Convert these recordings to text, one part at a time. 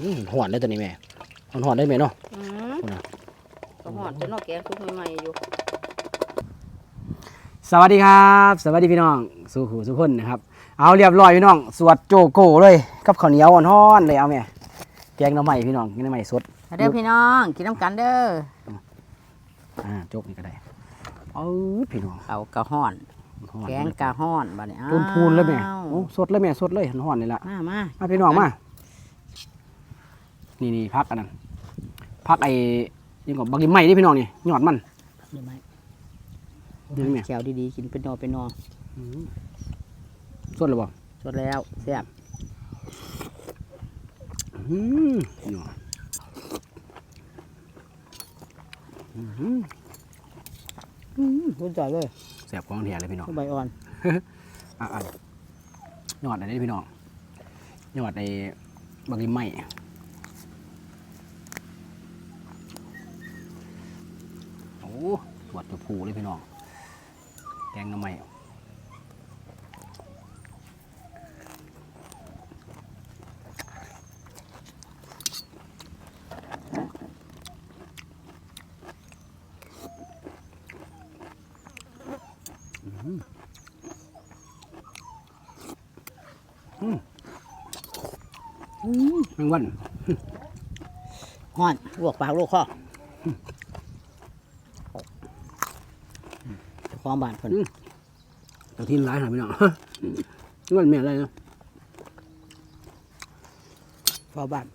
อื้อหอนได้ตัวนี้แม่หอนหอนได้ไหมเนาะอืมคุณน่ะก็หอดจะนอกแกงทุกใหม่ๆอยู่ สวัสดีครับ สวัสดีพี่น้องสู่หูสุกคนนะครับ เอาเรียบร้อยพี่น้อง สวดโจโก้เลยกับข้าวเหนียวอ่อนๆเลยเอาแม่แกงหน้ำใหม่พี่น้องแกงหน้ำใหม่สดมาเด้อพี่น้องกินน้ำกันเด้ออ่าโจกนี่ก็ได้เอาพี่น้องเขากะห่อนหอนแกงกะห่อนบัดนี้อ้าวพูนพูนๆเลยแม่โอ้สดเลยแม่สดเลยหอนๆนี่ละมามามาพี่น้องมา นี่นี่พักอันนั้นพักไอ้ยังกับบางทีไม่ได้พี่น้องนี่หยอดมัน เดี๋ยวไหมเดี๋ยวไหม แขวดีๆกินเป็นนอเป็นนออืมสดหรือเปล่าสดแล้วแซ่บอืมพี่น้องอืมอืมรู้ใจเลยแสบของแท้เลยพี่น้อง ใบอ่อนอะอะหยอดอะไรพี่น้องหยอดไอ้บางทีไม่ โอ้สวดตัวผูเลยพี่น้องแกงน้ำใหม่อืมแมงวันห่อนลวกปากลวกคอเจ้า ของบ้านเพิ่นตะทินร้ายหน่อยพี่น้องแมงวันแม่อะไรนะพอบ้าน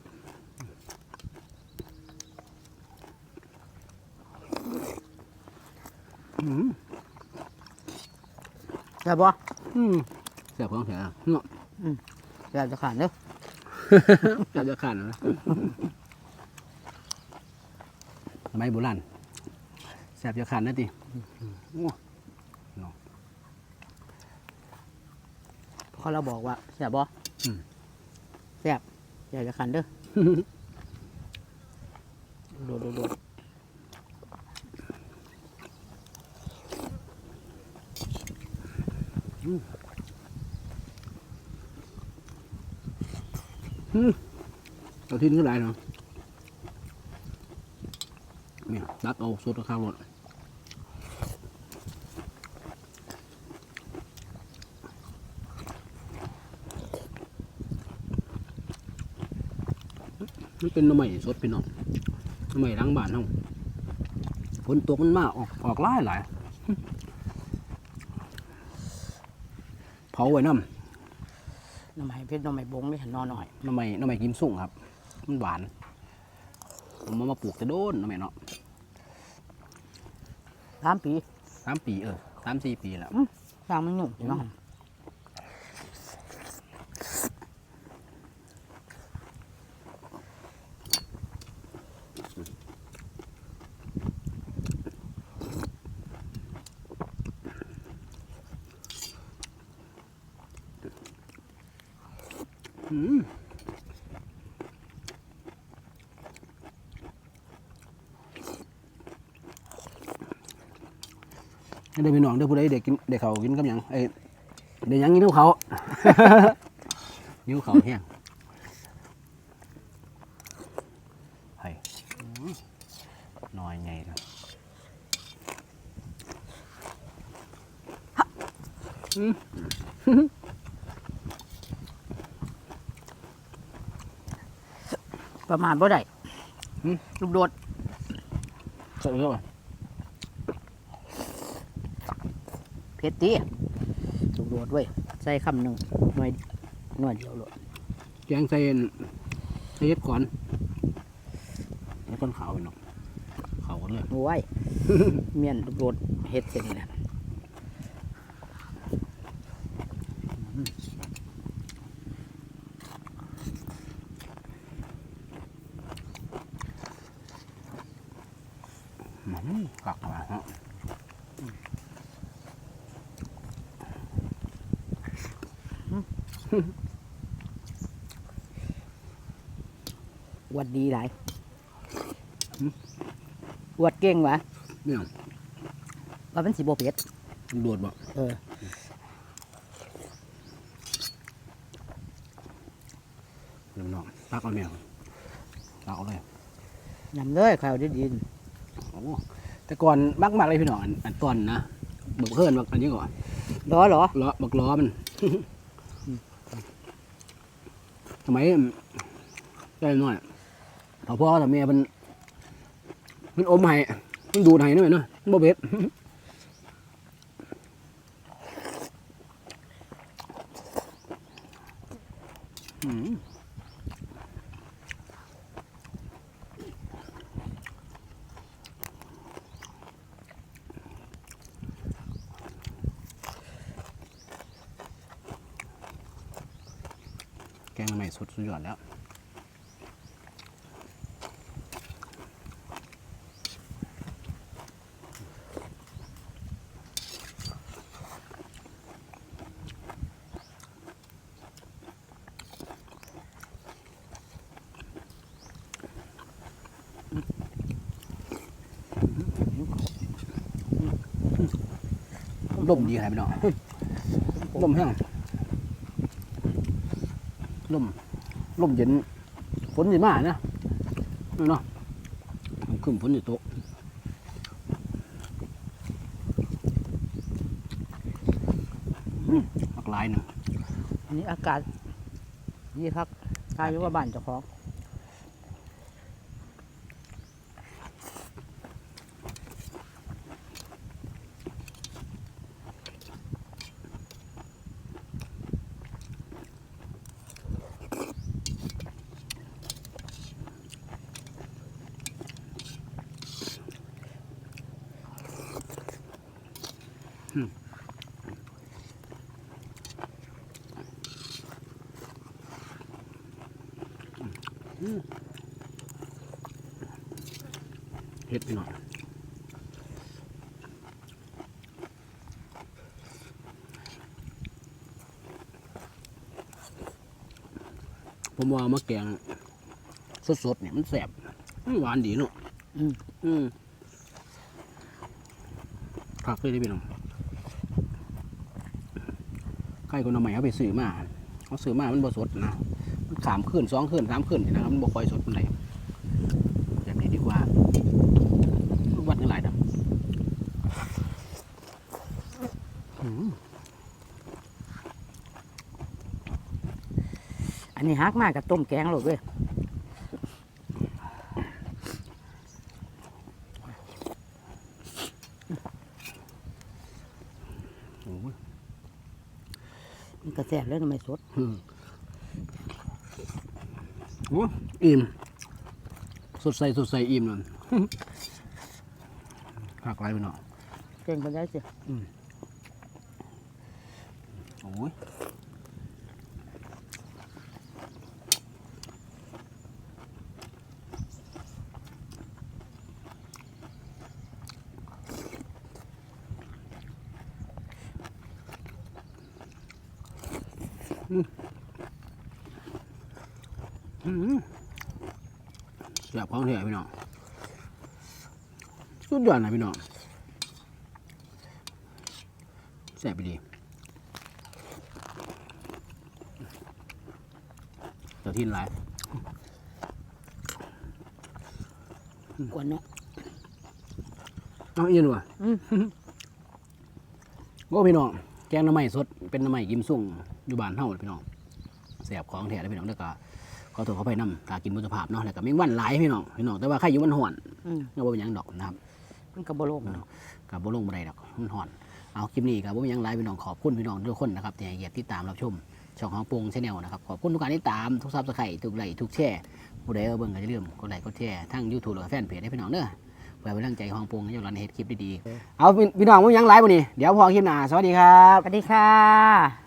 แซ่บบ่อืมแสบของแท้เนาะแซ่บจะขาดเด้อแสบจะขาดนะสมัยโบราณแสบจะขาดนะติโอ้ เพราะเราบอกว่าแซ่บบ่อืม แซ่บแซ่บจะขาดเด้อ โดดโดดโดดตะทินก็หลายเนาะเนี่ยตักเอาสดข้างรถมั นเป็นหน้ำใหม่สดพี่น้องหน้ำใหม่ล้างบ้านเฮาฝนตกมันมาออกออกหลายหลายเผาไว้น้ำน้ำไม้เพชรน้ำไม้บงนี่หันนอนหน่อยหน้ำใหม่หน้ำใหม่กิมสุ่งครับ มันหวาน ผมเอามาปลูกแต่โดนหน้ำใหม่เนาะสามปีสามปีเออสามสี่ปีแล้วสร้างมันหนุ่มเนาะ อืมเด็กพี่น้องเด็กผู้ใดเด็กกินเด็กเขากินกับหยังไอ้เด็กหยังกินกับเขา นิ้วเขาแห้งไห้อืมน้อยไงนะ ประมาณบ่ได้ลูกโดดสดเลยว่ะเพชรตีลูกโดดเว้ยใส่คำหนึ่งหน่วยหน่วยเดียวโลดแกงใส่ใส่เห็ดก่อนแล้วก้นขาวไปเนาะขาวหมดเลยโอ้ยเมียนลูกโดดเฮ็ดเสร็จนี่แหละ กักมาฮะอวดดีหลายอวดเก่งวะเนี่ยว่าเป็นสีโบเพชรมันโดดบ่เออน้องตักเอาแมวเอาเลยยำเลยข้าวได้ดินโอ้ แต่ก่อนมักมากเลยพี่น้องอันอันตอนนะบักเพิ่นบักอันนี้ก่อนร้อเหรอล้อบักล้อมันทำไมได้หน่อยพอพ่อแต่แม่มันมันอมให้มันดูดให้หน่อยเนาะมันบ่เบ็ด งใหม่สุดสุดยอดแล้วลมดีขนาดพี่น้องลมแห้ง ลมลมเย็นฝนสิมานะนี่เนาะขึ้นฝนสิตกอืมหลากหลายหนึ่งอันนี้อากาศนี่ครับกายอยู่ว่าบ้านเจ้าของ เฮ็ดพี่น้องผมว่ามาแกงสดๆเนี่ยมันแสบมันหวานดีเนาะอืมอืมผักเลยได้พี่น้อง ใกล้คนเอาใหม่เขาไปซื้อมาเขาซื้อมามันบสดนะมันสามคืนสองคืนสามขื่นนะครับมันบคอยสดมันใดแบบนี้ดีกว่าวัดกันหลายดำอืมอันนี้ฮักมากกับต้มแกงหรอกเว้ย โอ้ย มันกระ แสบแล้วทำไมสดอืมโอ้อิ่ม สดใสสดใสอิ่มนั่นหักไรไปเนาะเก่งไปได้สิโเสียบของเถอะพี่น้องสุดยอดนะพี่น้องแซ่บไปดีเจ้าทินหลายกวนเนาะน้องอินว่ะอืมโอ้พี่น้องแกงหน้ำไม้สดเป็นหน้ำไม้กิมสุ่งอยู่บ้านเฮาเลยพี่น้องแสบของแท้เลยพี่น้องแล้วก็ ขอโทษเขาไปนํตากินบุญภาพเนาะแล้วก็แมงวันหลายพี่น้องพี่น้องแต่ว่าใครอยู่มันห่อนอืมก็บ่เป็นหยังดอกนะครับมันกระโบโลกเนาะกับบ่ลงบ่ได้ดอกมันห่อนเอาคลิปนี้กับบ่มีหยังหลายพี่น้องขอบคุณพี่น้องทุกคนนะครับที่ให้เกียรติติดตามรับชมช่องของปรุงชาแนลนะครับขอบคุณทุกการติดตามทุกซับสไครต์ทุกไลค์ทุกแชร์ผู้ใดเอาเบิ่งก็อย่าลืมกดไลค์กดแชร์ทั้ง YouTube หรือว่าแฟนเพจให้พี่น้องเด้อเพื่อเป็นกำลังใจของปรุงให้เราเฮ็ดคลิปดีๆเอาพี่พี่น้องบ่มีหยังหลายบ่นี่เดี๋ยวพอคลิปหน้าสวัสดีครับ สวัสดีค่ะ